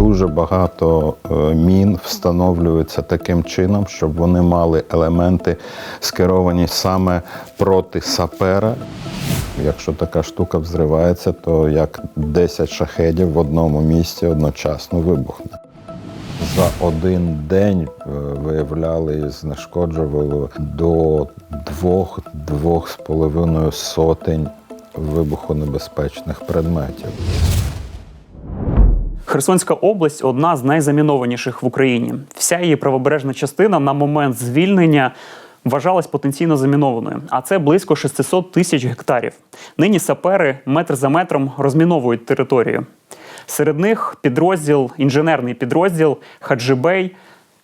Дуже багато е, мін встановлюється таким чином, щоб вони мали елементи скеровані саме проти сапера. Якщо така штука взривається, то як 10 шахедів в одному місці одночасно вибухне. За один день е, виявляли і знешкоджували до двох-двох з половиною сотень вибухонебезпечних предметів. Херсонська область одна з найзамінованіших в Україні. Вся її правобережна частина на момент звільнення вважалась потенційно замінованою, а це близько 600 тисяч гектарів. Нині сапери метр за метром розміновують територію. Серед них підрозділ, інженерний підрозділ Хаджибей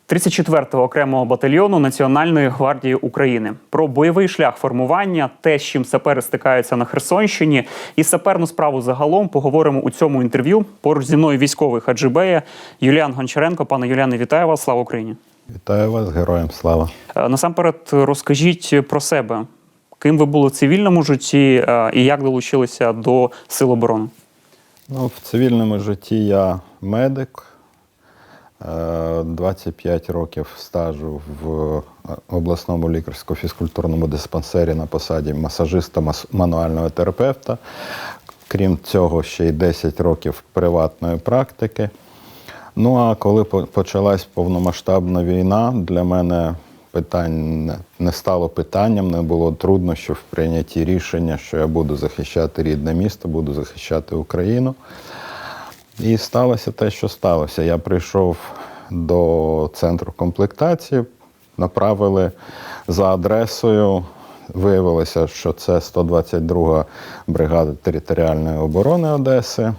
34-го окремого батальйону Національної гвардії України про бойовий шлях формування, те, з чим сапери стикаються на Херсонщині, і саперну справу загалом поговоримо у цьому інтерв'ю. Поруч зі мною військовий Хаджибея Юліан Гончаренко. Пане Юліане, вітаю вас! Слава Україні! Вітаю вас, героям слава! Е, Насамперед, розкажіть про себе, ким ви були в цивільному житті е, і як долучилися до Сил оборони? Ну, в цивільному житті я медик, 25 років стажу в обласному лікарсько-фізкультурному диспансері на посаді масажиста мануального терапевта. Крім цього, ще й 10 років приватної практики. Ну а коли почалась повномасштабна війна, для мене питань не- не стало питанням, не було труднощів в прийнятті рішення, що я буду захищати рідне місто, буду захищати Україну. І сталося те, що сталося. Я прийшов до центру комплектації, направили за адресою. Виявилося, що це 122 бригада територіальної оборони Одеси.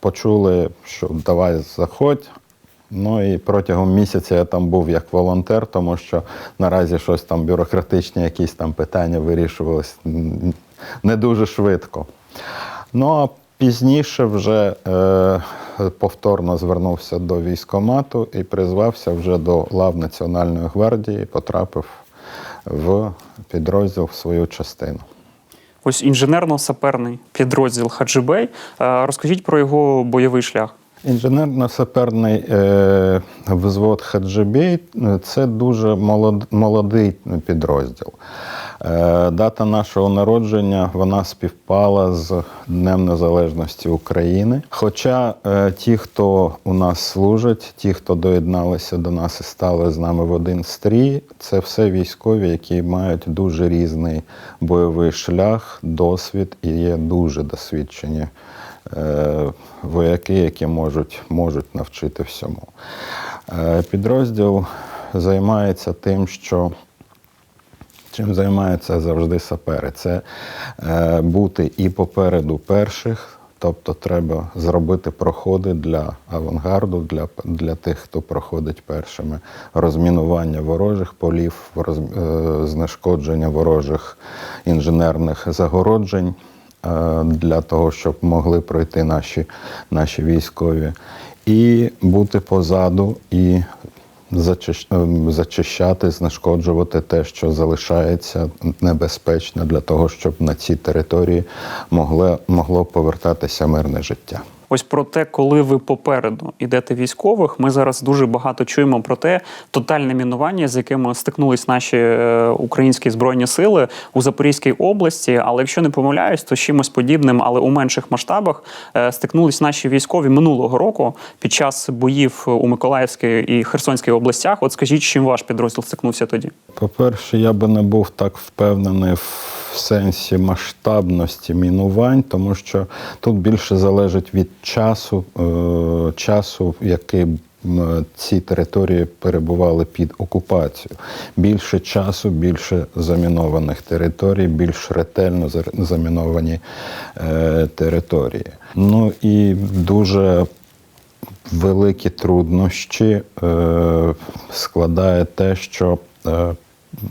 Почули, що давай заходь. Ну і протягом місяця я там був як волонтер, тому що наразі щось там бюрократичні якісь там питання вирішувалися не дуже швидко. Ну а пізніше вже е, повторно звернувся до військомату і призвався вже до лав Національної гвардії, потрапив в підрозділ в свою частину. Ось інженерно-саперний підрозділ Хаджибей. Е, Розкажіть про його бойовий шлях. Інженерно-саперний е, взвод Хаджибей е, це дуже молод, молодий підрозділ. Е, дата нашого народження вона співпала з Днем Незалежності України. Хоча е, ті, хто у нас служать, ті, хто доєдналися до нас і стали з нами в один стрій, це все військові, які мають дуже різний бойовий шлях, досвід і є дуже досвідчені е, вояки, які можуть, можуть навчити всьому. Підрозділ займається тим, що чим займаються завжди сапери. Це е, бути і попереду перших. Тобто треба зробити проходи для авангарду, для, для тих, хто проходить першими, розмінування ворожих полів, роз, е, знешкодження ворожих інженерних загороджень е, для того, щоб могли пройти наші, наші військові, і бути позаду і зачищати, знешкоджувати те, що залишається небезпечно для того, щоб на ці території могло, могло повертатися мирне життя. Ось про те, коли ви попереду йдете військових, ми зараз дуже багато чуємо про те тотальне мінування, з яким стикнулись наші е, українські збройні сили у Запорізькій області. Але якщо не помиляюсь, то чимось подібним, але у менших масштабах е, стикнулись наші військові минулого року під час боїв у Миколаївській і Херсонській областях. От скажіть, чим ваш підрозділ стикнувся тоді? По-перше, я би не був так впевнений в сенсі масштабності мінувань, тому що тут більше залежить від часу, е, часу, який ці території перебували під окупацією. Більше часу, більше замінованих територій, більш ретельно заміновані е, території. Ну і дуже великі труднощі е, складає те, що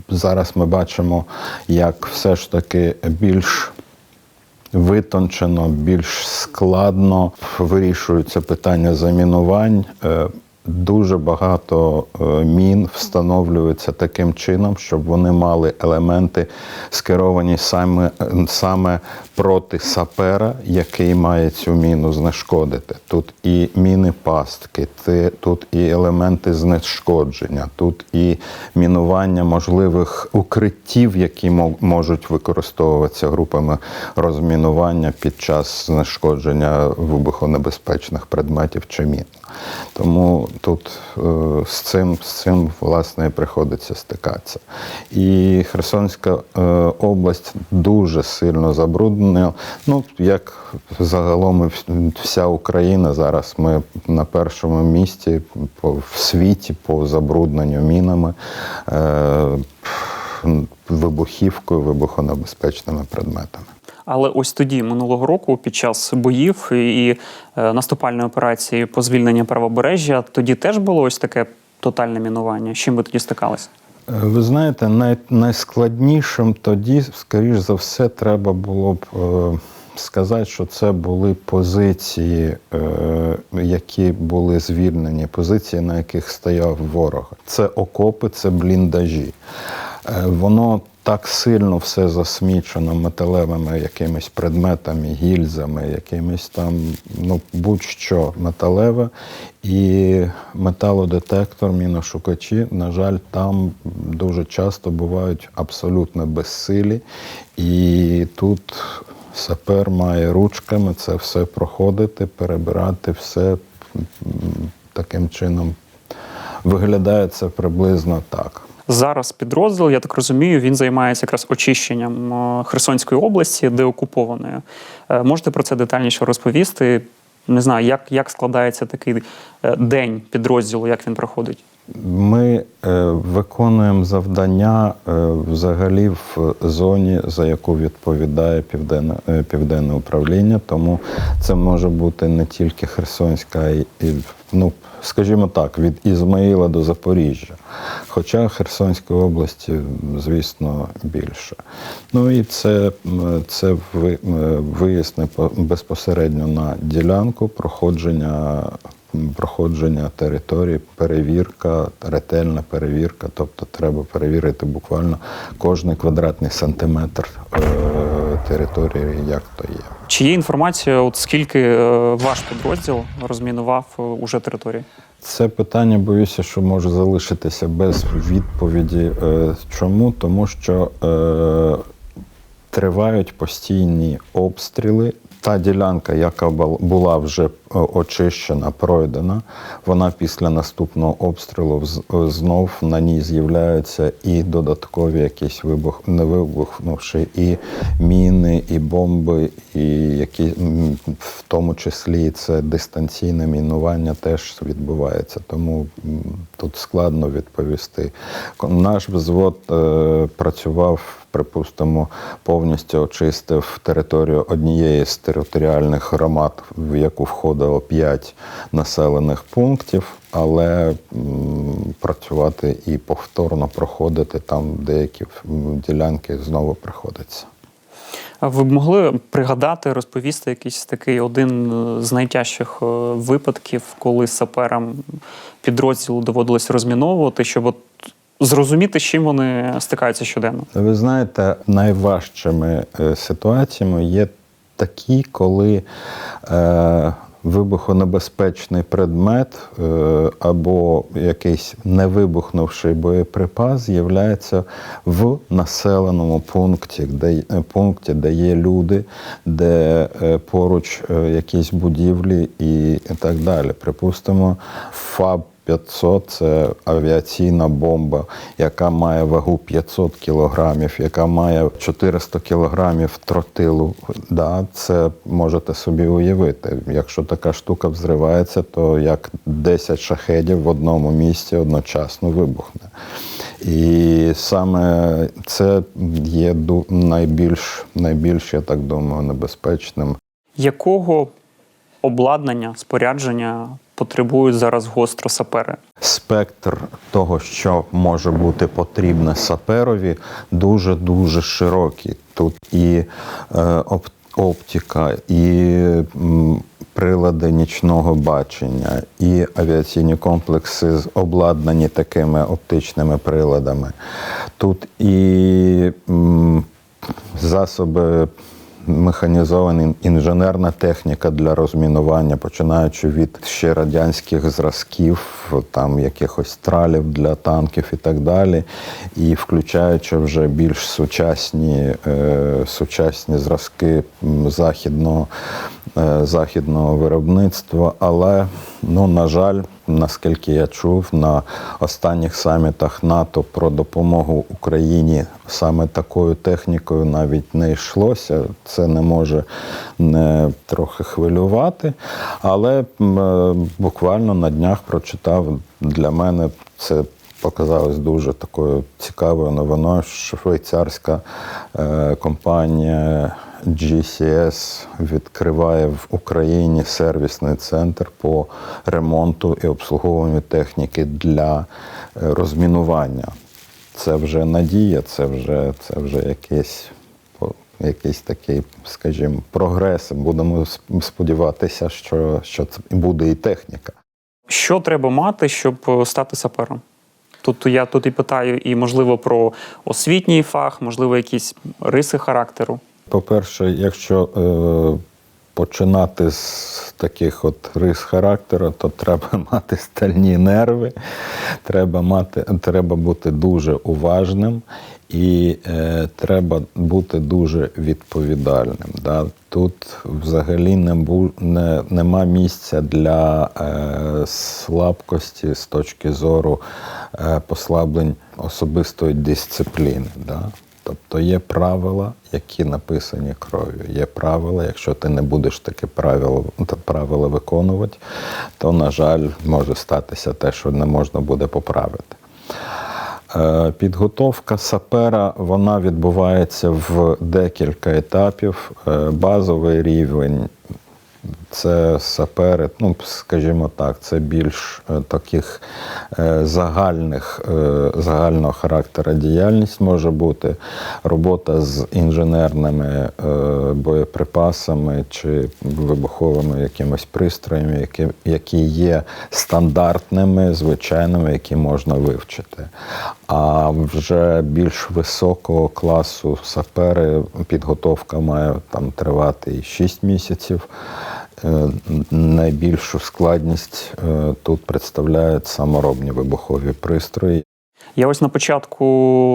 зараз ми бачимо, як все ж таки більш витончено, більш складно вирішуються питання замінувань. Дуже багато е, мін встановлюється таким чином, щоб вони мали елементи, скеровані саме, саме проти сапера, який має цю міну знешкодити. Тут і міни пастки, тут і елементи знешкодження, тут і мінування можливих укриттів, які мо- можуть використовуватися групами розмінування під час знешкодження вибухонебезпечних предметів чи мін. Тому тут е, з цим, з цим власне приходиться стикатися. І Херсонська е, область дуже сильно забруднена. Ну, як загалом вся Україна зараз ми на першому місці в світі по забрудненню мінами. Е, Вибухівкою, вибухонебезпечними предметами. Але ось тоді, минулого року, під час боїв і е, наступальної операції по звільненню правобережжя, тоді теж було ось таке тотальне мінування. З чим ви тоді стикались? Е, Ви знаєте, най, найскладнішим тоді, скоріш за все, треба було б е, сказати, що це були позиції, е, які були звільнені, позиції, на яких стояв ворог. Це окопи, це бліндажі. Е, воно так сильно все засмічено металевими якимись предметами, гільзами, якимись там, ну будь-що металеве. І металодетектор, міношукачі, на жаль, там дуже часто бувають абсолютно безсилі. І тут сапер має ручками це все проходити, перебирати все таким чином. Виглядає це приблизно так. Зараз підрозділ, я так розумію, він займається якраз очищенням е, Херсонської області, де окупованої. Е, Можете про це детальніше розповісти? Не знаю, як, як складається такий е, день підрозділу, як він проходить? Ми е, виконуємо завдання е, взагалі в зоні, за яку відповідає південне, південне управління. Тому це може бути не тільки Херсонська, і, і, ну, скажімо так, від Ізмаїла до Запоріжжя. Хоча Херсонської області, звісно, більше. Ну і це, це виїзд безпосередньо на ділянку проходження проходження території, перевірка, ретельна перевірка. Тобто треба перевірити буквально кожний квадратний сантиметр е, території, як то є. Чи є інформація, от скільки е, ваш підрозділ розмінував е, уже території? Це питання, боюся, що може залишитися без відповіді. Е, Чому? Тому що е, тривають постійні обстріли. Та ділянка, яка бал- була вже очищена, пройдена, вона після наступного обстрілу вз- знов на ній з'являються і додаткові якісь вибух, не вибухнувши, і міни, і бомби, і які в тому числі це дистанційне мінування теж відбувається. Тому тут складно відповісти. Наш взвод е, працював припустимо, повністю очистив територію однієї з територіальних громад, в яку входило 5 населених пунктів, але працювати і повторно проходити там деякі ділянки знову приходиться. А Ви б могли пригадати, розповісти якийсь такий один е, з найтяжчих е, випадків, коли саперам підрозділу доводилось розміновувати, щоб от зрозуміти, з чим вони стикаються щоденно? Ви знаєте, найважчими е, ситуаціями є такі, коли е, вибухонебезпечний предмет е, або якийсь невибухнувший боєприпас з'являється в населеному пункті, де, е, пункті, де є люди, де е, поруч якісь будівлі і так далі. Припустимо, ФАБ 500 це авіаційна бомба, яка має вагу 500 кілограмів, яка має 400 кілограмів тротилу. Да, це можете собі уявити. Якщо така штука взривається, то як 10 шахедів в одному місці одночасно вибухне. І саме це є найбільш, найбільш, я так думаю, небезпечним Якого обладнання, спорядження потребують зараз гостро сапери? спектр того, що може бути потрібне саперові, дуже дуже широкий. Тут і е, оп- оптика, і м, прилади нічного бачення, і авіаційні комплекси обладнані такими оптичними приладами. Тут і м, засоби механізована інженерна техніка для розмінування, починаючи від ще радянських зразків, там якихось тралів для танків і так далі, і включаючи вже більш сучасні, е, сучасні зразки західного, західного виробництва. Але, ну, на жаль, наскільки я чув, на останніх самітах НАТО про допомогу Україні саме такою технікою навіть не йшлося. Це не може не трохи хвилювати. Але е, буквально на днях прочитав для мене це. Показалось дуже такою цікавою новиною. Швейцарська е, компанія GCS відкриває в Україні сервісний центр по ремонту і обслуговуванню техніки для е, розмінування. Це вже надія, це вже, це вже якийсь, якийсь такий, скажімо, прогрес. Будемо сподіватися, що, що це буде і техніка. Що треба мати, щоб е, стати сапером? Тут я тут і питаю, і можливо про освітній фах, можливо, якісь риси характеру. По-перше, якщо е, починати з таких от рис характеру, то треба мати стальні нерви, треба, мати, треба бути дуже уважним і е, треба бути дуже відповідальним. Да? Тут взагалі не бу, не, нема місця для е, слабкості з точки зору е, послаблень особистої дисципліни. Да? Тобто є правила, які написані кров'ю. Є правила, якщо ти не будеш такі правила, та правила виконувати, то, на жаль, може статися те, що не можна буде поправити. Е, Підготовка сапера вона відбувається в декілька етапів. Е, Базовий рівень це сапери, ну скажімо так, це більш е, таких е, загальних, е, загального характеру діяльність може бути. Робота з інженерними боєприпасами чи вибуховими якимось пристроями, які, які є стандартними, звичайними, які можна вивчити. А вже більш високого класу сапери підготовка має там тривати і 6 місяців. Е, Найбільшу складність е, тут представляють саморобні вибухові пристрої. Я ось на початку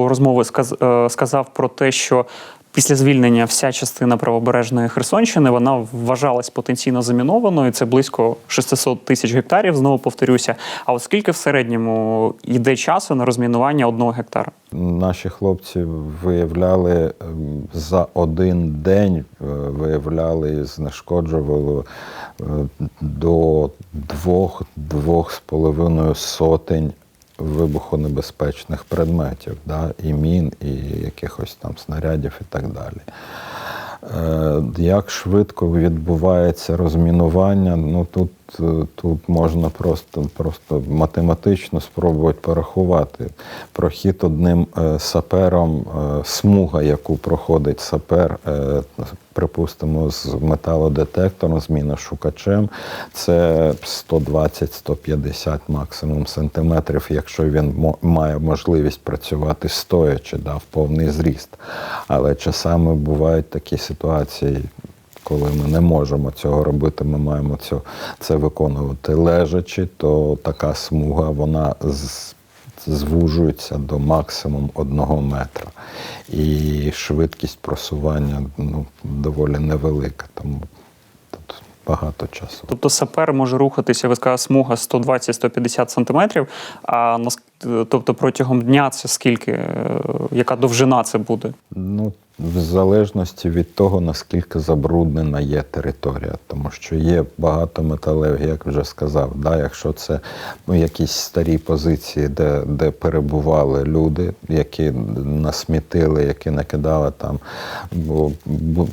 розмови е, сказав про те, що після звільнення вся частина правобережної Херсонщини вона вважалась потенційно замінованою. Це близько 600 тисяч гектарів. Знову повторюся. А от скільки в середньому йде часу на розмінування одного гектара? Наші хлопці виявляли ем, за один день е, виявляли і знешкоджували е, до двох двох з половиною сотень вибухонебезпечних предметів, да, і мін, і якихось там снарядів і так далі. Е, Як швидко відбувається розмінування, ну тут, тут можна просто, просто математично спробувати порахувати. Прохід одним е, сапером, е, смуга, яку проходить сапер, е, припустимо, з металодетектором, з міношукачем, це 120-150 максимум сантиметрів, якщо він має можливість працювати стоячи, да, в повний зріст. Але часами бувають такі ситуації, коли ми не можемо цього робити, ми маємо цю, це виконувати лежачи, то така смуга вона з, звужується до максимум одного метра. І швидкість просування ну, доволі невелика, тому тут багато часу. Тобто сапер може рухатися, ви сказали, смуга 120-150 сантиметрів. А тобто протягом дня це скільки? е, Яка довжина це буде? Ну, в залежності від того, наскільки забруднена є територія, тому що є багато металевих, як вже сказав, да, якщо це ну, якісь старі позиції, де, де перебували люди, які насмітили, які накидали там бо, бо,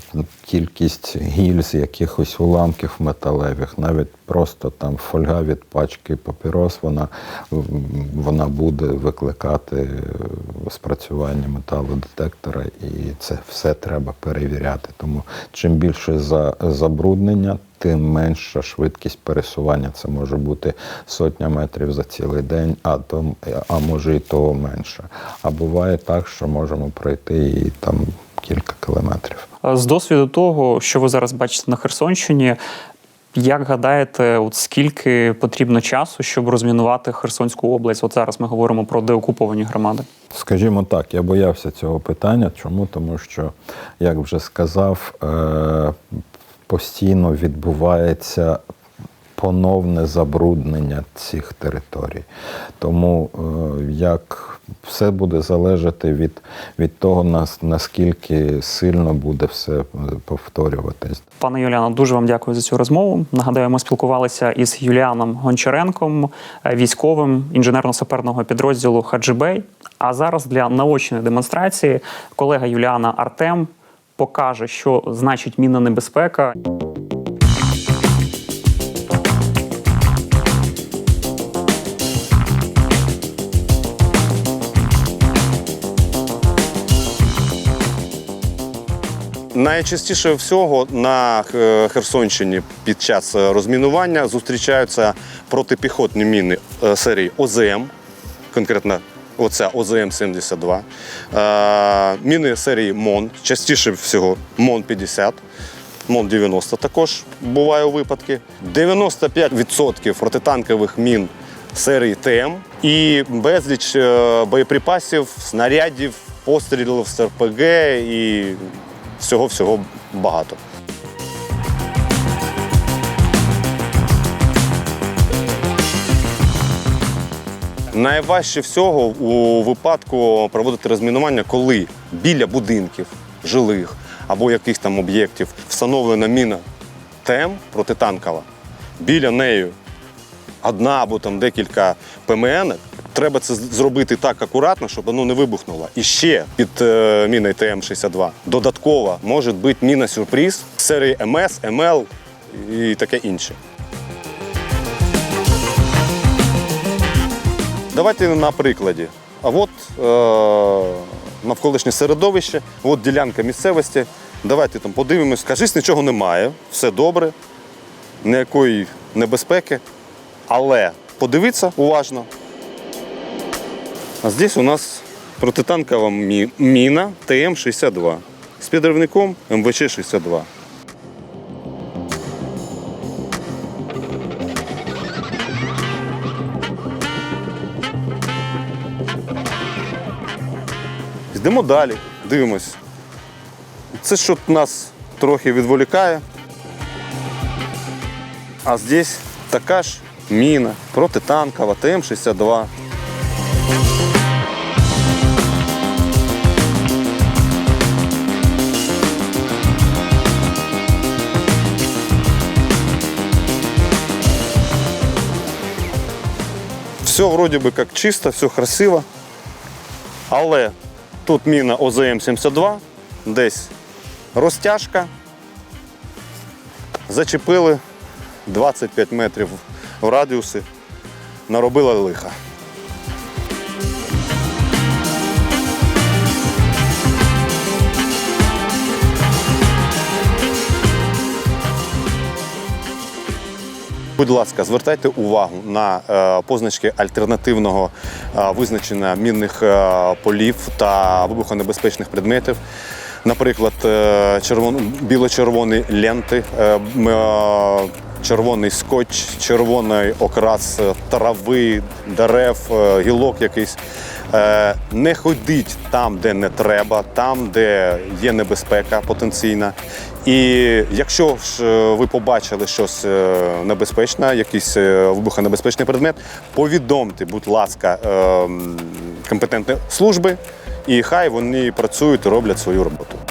кількість гільз, якихось уламків металевих, навіть просто там фольга від пачки папірос, вона, вона буде викликати спрацювання металодетектора, і це все треба перевіряти. Тому чим більше за, забруднення, тим менша швидкість пересування. Це може бути сотня метрів за цілий день, а то а може і того менше. А буває так, що можемо пройти і там кілька кілометрів. З досвіду того, що ви зараз бачите на Херсонщині, як гадаєте, от скільки потрібно часу, щоб розмінувати Херсонську область? От зараз ми говоримо про деокуповані громади. Скажімо так, я боявся цього питання. Чому? Тому що, як вже сказав, е, постійно відбувається поновне забруднення цих територій. Тому е, як все буде залежати від, від того, нас- наскільки сильно буде все е, повторюватись. Пане Юліано, дуже вам дякую за цю розмову. Нагадаю, ми спілкувалися із Юліаном Гончаренком, е, військовим інженерно-саперного підрозділу Хаджибей. А зараз для наочної демонстрації колега Юліана Артем покаже, що значить мінна небезпека. Найчастіше всього на е, Херсонщині під час е, розмінування зустрічаються протипіхотні міни е, серії ОЗМ, конкретно оця ОЗМ-72. Е, Міни серії МОН, частіше всього МОН-50. МОН-90 також буває випадки. 95% протитанкових мін серії ТМ і безліч боєприпасів, снарядів, пострілів з РПГ і всього-всього багато. Найважче всього у випадку проводити розмінування, коли біля будинків, жилих або якихось там об'єктів встановлена міна ТЕМ протитанкова. Біля неї одна або там декілька ПМН. Треба це зробити так акуратно, щоб воно не вибухнуло. І ще під е, міною ТМ-62 додатково може бути міна сюрприз серії МС, МЛ і таке інше. Давайте на прикладі. А от е, навколишнє середовище, от ділянка місцевості. Давайте там подивимось. Кажись, нічого немає, все добре, ніякої небезпеки. Але подивіться уважно. А здесь у нас протитанкова мі- міна ТМ-62 з підривником МВЧ-62. Йдемо далі, дивимось. Це що нас трохи відволікає. А здесь така ж міна протитанкова ТМ-62. Все вроде би як чисто, все красиво. Але тут міна ОЗМ-72, десь розтяжка. Зачепили 25 метрів в радіусі, наробила лиха. Будь ласка, звертайте увагу на е, позначки альтернативного е, визначення мінних е, полів та вибухонебезпечних предметів. Наприклад, біло-червоні ленти, червоний скотч, червоний окрас трави, дерев, гілок якийсь. Е, Не ходіть там, де не треба, там, де є небезпека потенційна. І якщо ж е, ви побачили щось е, небезпечне, якийсь вибухонебезпечний предмет, повідомте, будь ласка, компетентні служби, і хай вони працюють роблять свою роботу.